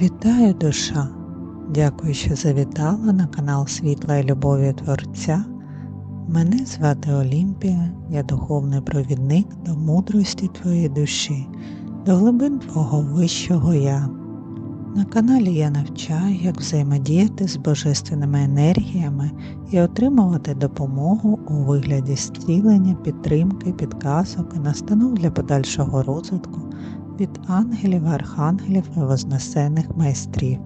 Вітаю душа! Дякую, що завітала на канал Світла і Любові Творця. Мене звати Олімпія, я духовний провідник до мудрості твоєї душі, до глибин Твого Вищого Я. На каналі я навчаю, як взаємодіяти з божественними енергіями і отримувати допомогу у вигляді зцілення, підтримки, підказок і настанов для подальшого розвитку від ангелів, архангелів і вознесених майстрів.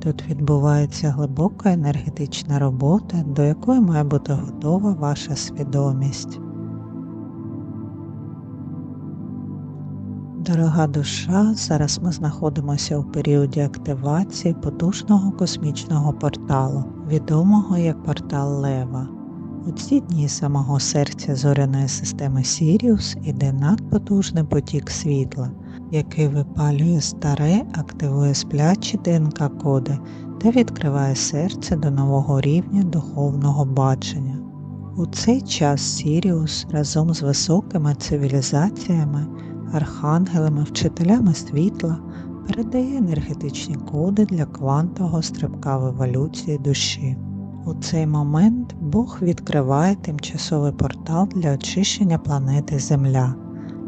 Тут відбувається глибока енергетична робота, до якої має бути готова ваша свідомість. Дорога душа, зараз ми знаходимося у періоді активації потужного космічного порталу, відомого як портал Лева. У ці дні самого серця зоряної системи Сіріус іде надпотужний потік світла, який випалює старе, активує сплячі ДНК-коди та відкриває серце до нового рівня духовного бачення. У цей час Сіріус разом з високими цивілізаціями, архангелами, вчителями світла передає енергетичні коди для квантового стрибка в еволюції душі. У цей момент Бог відкриває тимчасовий портал для очищення планети Земля.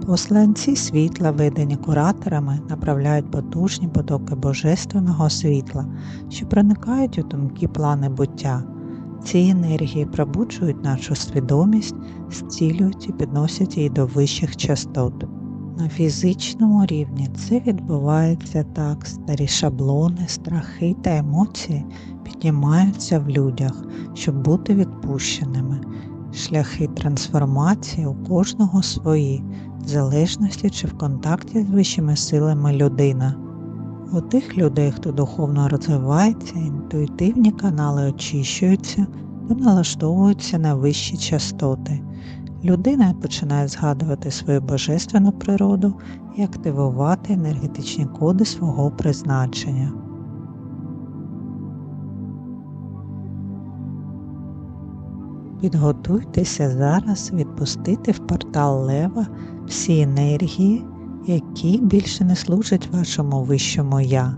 Посланці світла, видані кураторами, направляють потужні потоки божественного світла, що проникають у тонкі плани буття. Ці енергії пробуджують нашу свідомість, зцілюють і підносять її до вищих частот. На фізичному рівні це відбувається так, старі шаблони, страхи та емоції піднімаються в людях, щоб бути відпущеними. Шляхи трансформації у кожного свої, залежності чи в контакті з вищими силами людина. У тих людей, хто духовно розвивається, інтуїтивні канали очищуються та налаштовуються на вищі частоти. Людина починає згадувати свою божественну природу і активувати енергетичні коди свого призначення. Підготуйтеся зараз відпустити в портал Лева всі енергії, які більше не служать вашому вищому я.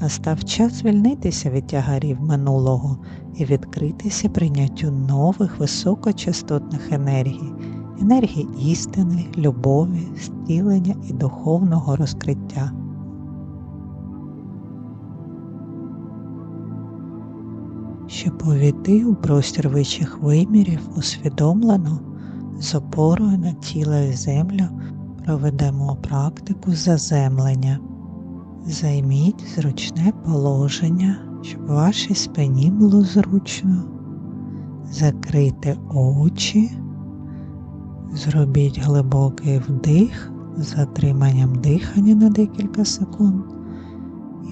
Настав час звільнитися від тягарів минулого і відкритися прийняттю нових високочастотних енергій, енергії істини, любові, зцілення і духовного розкриття. Щоб увійти у простір вищих вимірів усвідомлено, з опорою на тіло і землю проведемо практику заземлення. Займіть зручне положення, щоб вашій спині було зручно. Закрийте очі, зробіть глибокий вдих з затриманням дихання на декілька секунд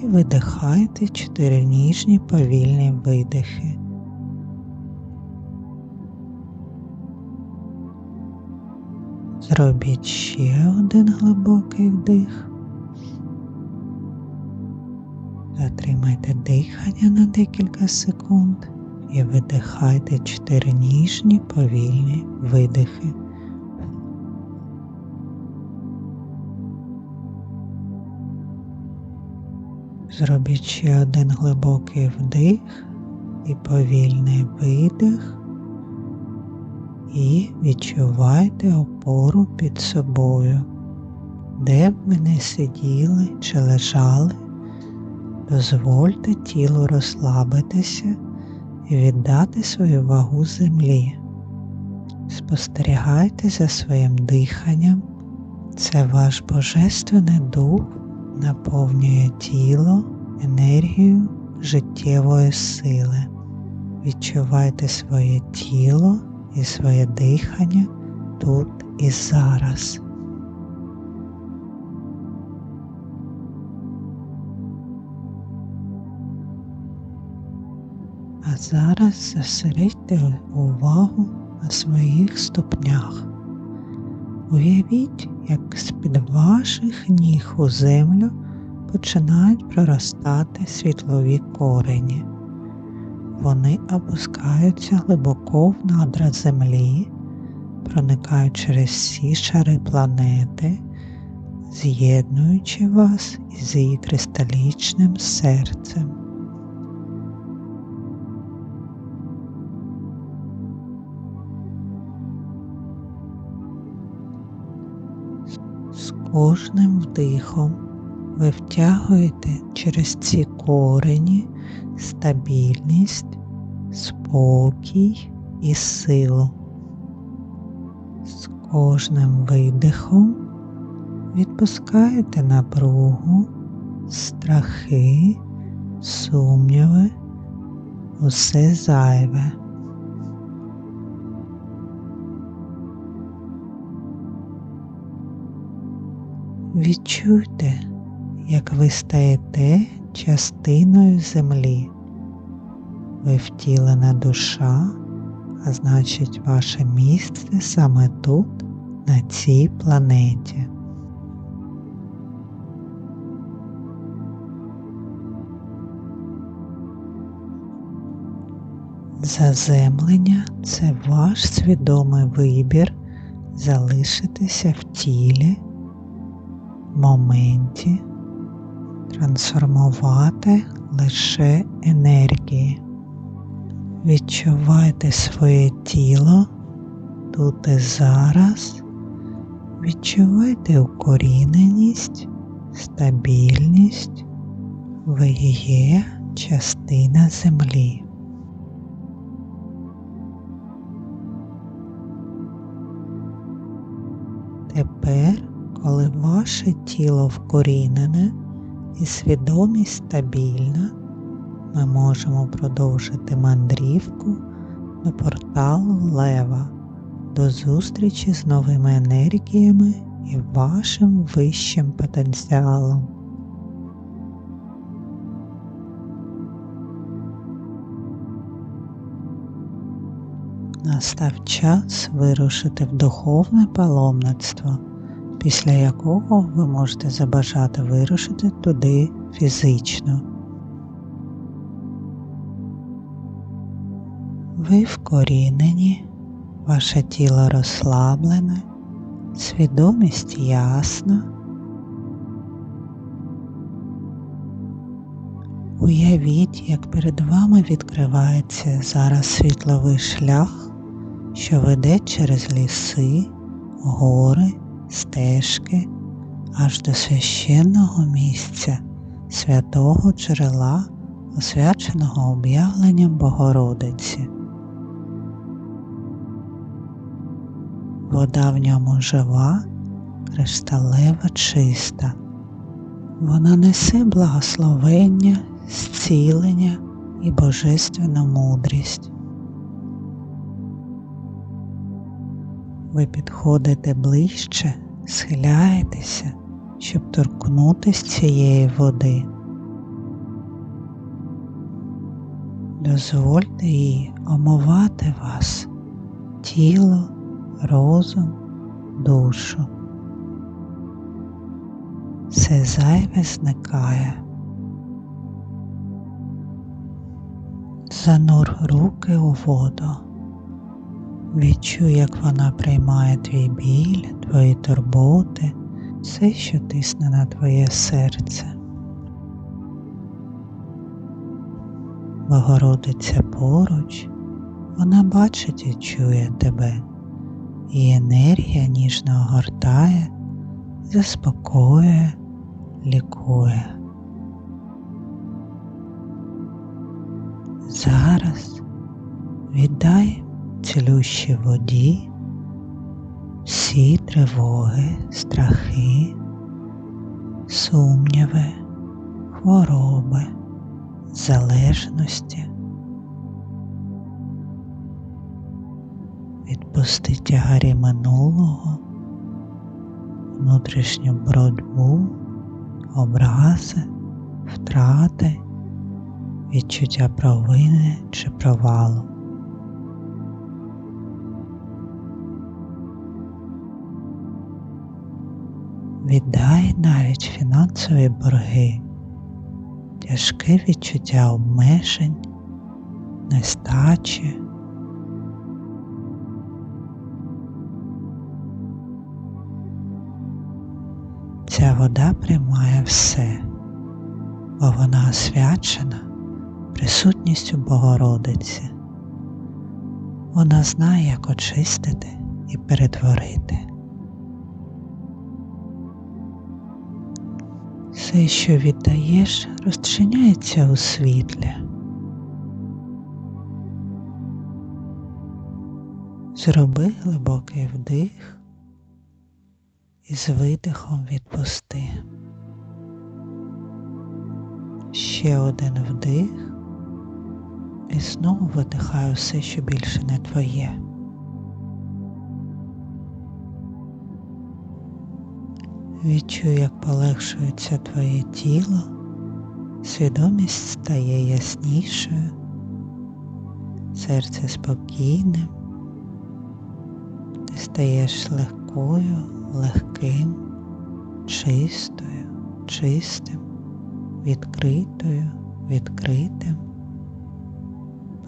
і видихайте чотири ніжні повільні видихи. Зробіть ще один глибокий вдих. Затримайте дихання на декілька секунд і видихайте чотири ніжні повільні видихи. Зробіть ще один глибокий вдих і повільний видих, і відчувайте опору під собою, де б ви не сиділи чи лежали, дозвольте тілу розслабитися і віддати свою вагу землі. Спостерігайте за своїм диханням, це ваш божественний дух наповнює тіло енергією життєвої сили. Відчувайте своє тіло і своє дихання тут і зараз. А зараз зосередьте увагу на своїх ступнях. Уявіть, як з-під ваших ніг у землю починають проростати світлові корені. Вони опускаються глибоко в надра землі, проникають через всі шари планети, з'єднуючи вас із її кристалічним серцем. Кожним вдихом ви втягуєте через ці корені стабільність, спокій і силу. З кожним видихом відпускаєте напругу, страхи, сумніви, усе зайве. Відчуйте, як ви стаєте частиною землі. Ви втілена душа, а значить ваше місце саме тут, на цій планеті. Заземлення це ваш свідомий вибір залишитися в тілі, моменті, трансформувати лише енергії. Відчувайте своє тіло тут і зараз, відчувайте укоріненість, стабільність, ви є частина землі. Тепер, коли ваше тіло вкорінене і свідомість стабільна, ми можемо продовжити мандрівку до порталу Лева, до зустрічі з новими енергіями і вашим вищим потенціалом. Настав час вирушити в духовне паломництво, після якого ви можете забажати вирушити туди фізично. Ви вкорінені, ваше тіло розслаблене, свідомість ясна. Уявіть, як перед вами відкривається зараз світловий шлях, що веде через ліси, гори, стежки аж до священного місця, святого джерела, освяченого об'явленням Богородиці. Вода в ньому жива, кришталева чиста. Вона несе благословення, зцілення і божественну мудрість. Ви підходите ближче, схиляєтеся, щоб торкнутися цієї води. Дозвольте їй омивати вас, тіло, розум, душу. Все зайве зникає. Занур руки у воду. Відчуй, як вона приймає твій біль, твої турботи, все, що тисне на твоє серце. Богородиця поруч, вона бачить і чує тебе, і енергія ніжно огортає, заспокоює, лікує. Зараз віддай цілющій воді всі тривоги, страхи, сумніви, хвороби, залежності. Відпусти тягарі минулого, внутрішню боротьбу, образи, втрати, відчуття провини чи провалу. Віддай навіть фінансові борги, тяжке відчуття обмежень, нестачі. Ця вода приймає все, бо вона освячена присутністю Богородиці. Вона знає, як очистити і перетворити. Все, що віддаєш, розчиняється у світлі. Зроби глибокий вдих і з видихом відпусти. Ще один вдих і знову видихай усе, що більше не твоє. Відчуй, як полегшується твоє тіло, свідомість стає яснішою, серце спокійним, ти стаєш легкою, легким, чистою, чистим, відкритою, відкритим.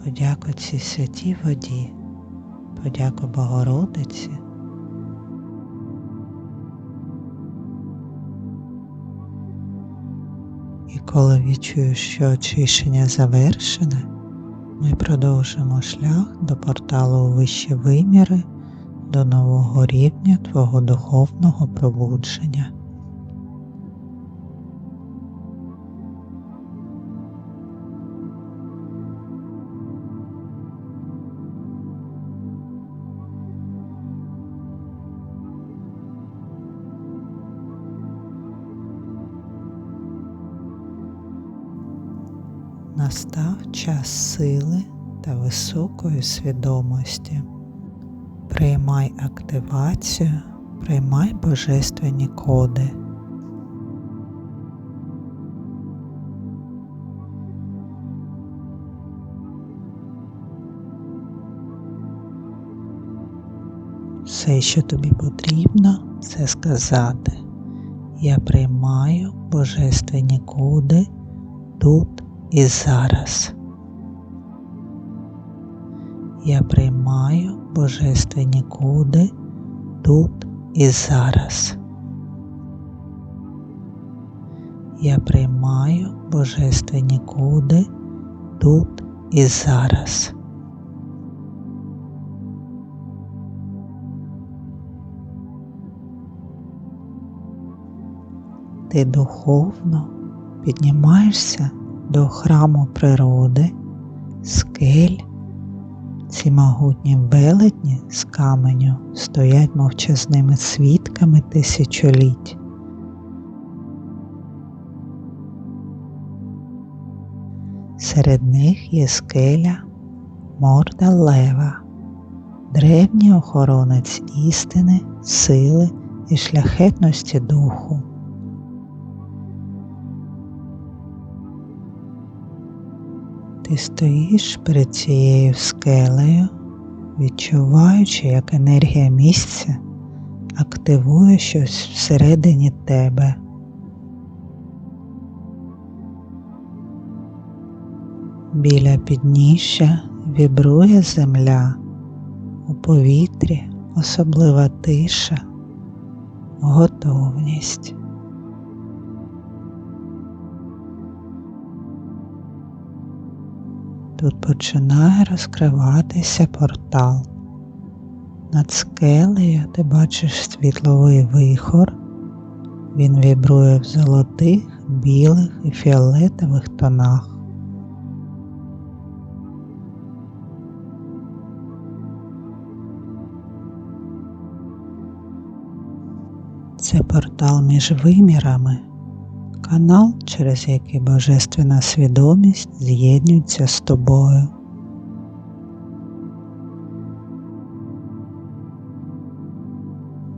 Подяку цій святій воді, подяку Богородиці. І коли відчуєш, що очищення завершене, ми продовжимо шлях до порталу у вищі виміри, до нового рівня твого духовного пробудження. Час сили та високої свідомості. Приймай активацію, приймай божественні коди. Все, що тобі потрібно, це сказати. Я приймаю божественні коди тут і зараз. Я приймаю божественні коди тут і зараз. Я приймаю божественні коди тут і зараз. Ти духовно піднімаєшся до храму природи, скель, ці могутні велетні з каменю стоять мовчазними свідками тисячоліть. Серед них є скеля морда лева, древній охоронець істини, сили і шляхетності духу. Ти стоїш перед цією скелею, відчуваючи, як енергія місця активує щось всередині тебе. Біля підніжжя вібрує земля, у повітрі особлива тиша, готовність. Тут починає розкриватися портал. Над скелею ти бачиш світловий вихор, він вібрує в золотих, білих і фіолетових тонах. Це портал між вимірами, канал, через який Божественна свідомість з'єднується з тобою.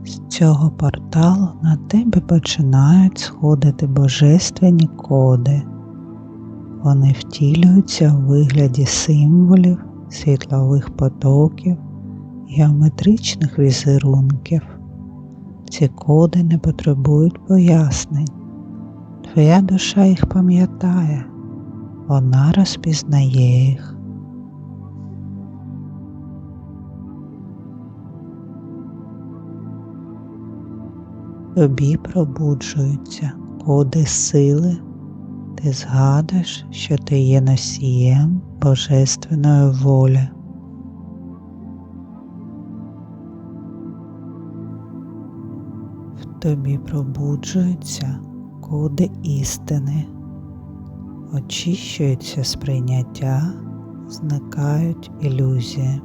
З цього порталу на тебе починають сходити божественні коди. Вони втілюються у вигляді символів, світлових потоків, геометричних візерунків. Ці коди не потребують пояснень. Твоя душа їх пам'ятає, вона розпізнає їх. тобі пробуджуються коди сили, ти згадуєш, що ти є носієм Божественної волі. В тобі пробуджуються коди істини, очищується сприйняття, зникають ілюзії.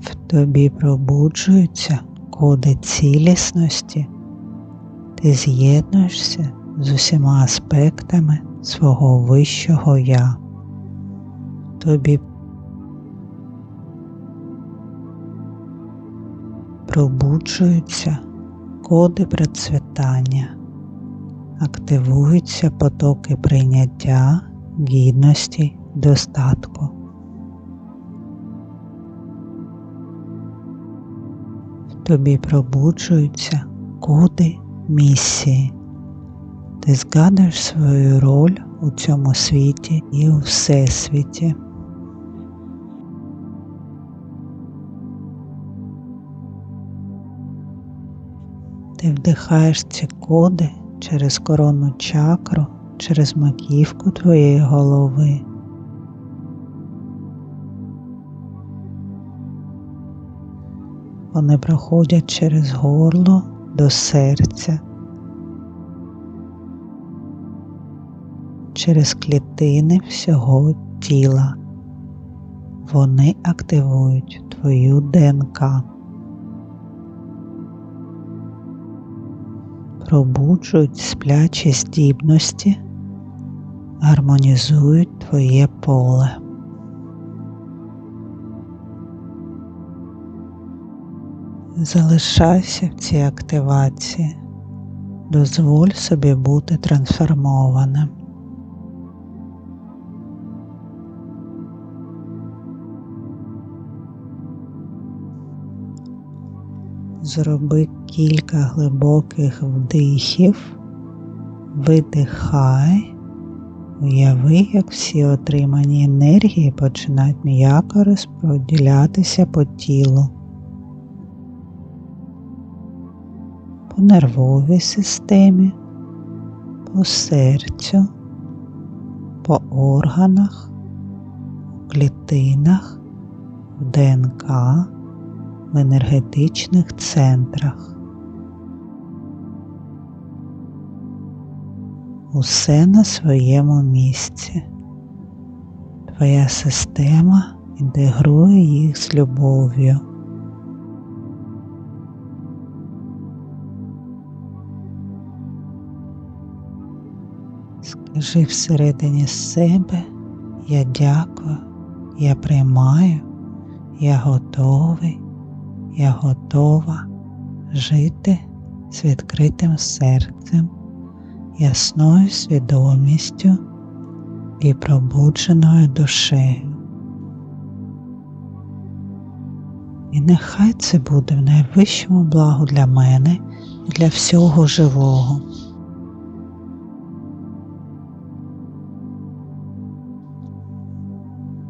В тобі пробуджуються коди цілісності, ти з'єднуєшся з усіма аспектами свого вищого я. Тобі пробуджуються коди процвітання, активуються потоки прийняття, гідності, достатку. В тобі пробуджуються коди місії. Ти згадуєш свою роль у цьому світі і у всесвіті. Ти вдихаєш ці коди через коронну чакру, через маківку твоєї голови. Вони проходять через горло до серця, через клітини всього тіла. Вони активують твою ДНК. Пробуджують сплячі здібності, гармонізують твоє поле. Залишайся в цій активації, дозволь собі бути трансформованим. Зроби кілька глибоких вдихів, видихай, уяви, як всі отримані енергії починають м'яко розподілятися по тілу, по нервовій системі, по серцю, по органах, у клітинах, в ДНК в енергетичних центрах. Усе на своєму місці. Твоя система інтегрує їх з любов'ю. Скажи всередині себе, я дякую, я приймаю, я готовий, я готова жити з відкритим серцем, ясною свідомістю і пробудженою душею. І нехай це буде в найвищому благу для мене і для всього живого.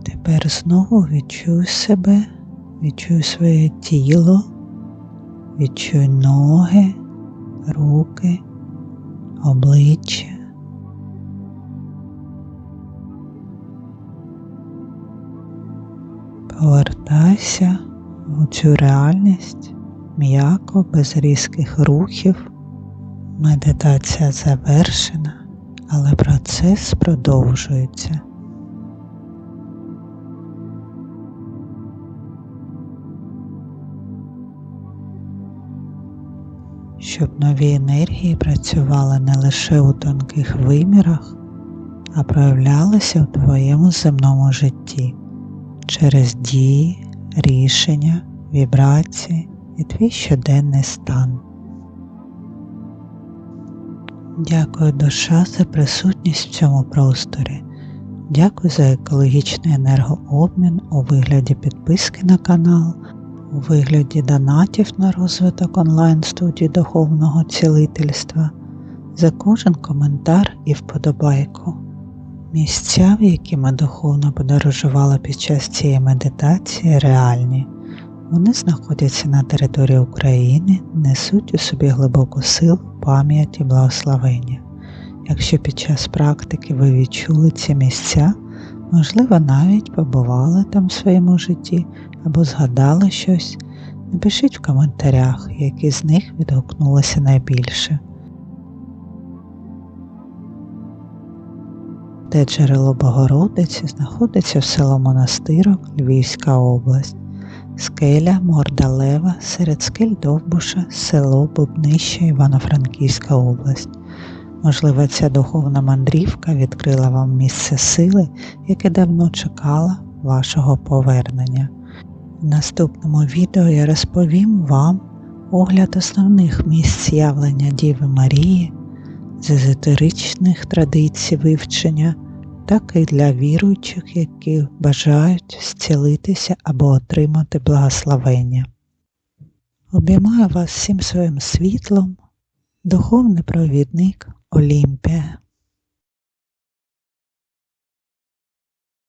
Тепер знову відчуй себе Відчуй своє тіло, відчуй ноги, руки, обличчя. Повертайся у цю реальність м'яко, без різких рухів. Медитація завершена, але процес продовжується. Щоб нові енергії працювали не лише у тонких вимірах, а проявлялися в твоєму земному житті через дії, рішення, вібрації і твій щоденний стан. Дякую душа за присутність в цьому просторі. Дякую за екологічний енергообмін у вигляді підписки на канал у вигляді донатів на розвиток онлайн студії духовного цілительства за кожен коментар і вподобайку. Місця, в які ми духовно подорожували під час цієї медитації, реальні. Вони знаходяться на території України, несуть у собі глибоку силу, пам'ять і благословення. Якщо під час практики ви відчули ці місця, можливо, навіть побували там в своєму житті або згадали щось, напишіть в коментарях, які з них відгукнулося найбільше. Те джерело Богородиці знаходиться в село Монастирок, Львівська область, скеля Морда Лева серед скель Довбуша, село Бубнище, Івано-Франківська область. Можливо, ця духовна мандрівка відкрила вам місце сили, яке давно чекало вашого повернення. В наступному відео я розповім вам огляд основних місць явлення Діви Марії з езотеричних традицій вивчення, так і для віруючих, які бажають зцілитися або отримати благословення. Обіймаю вас всім своїм світлом, духовний провідник Олімпія.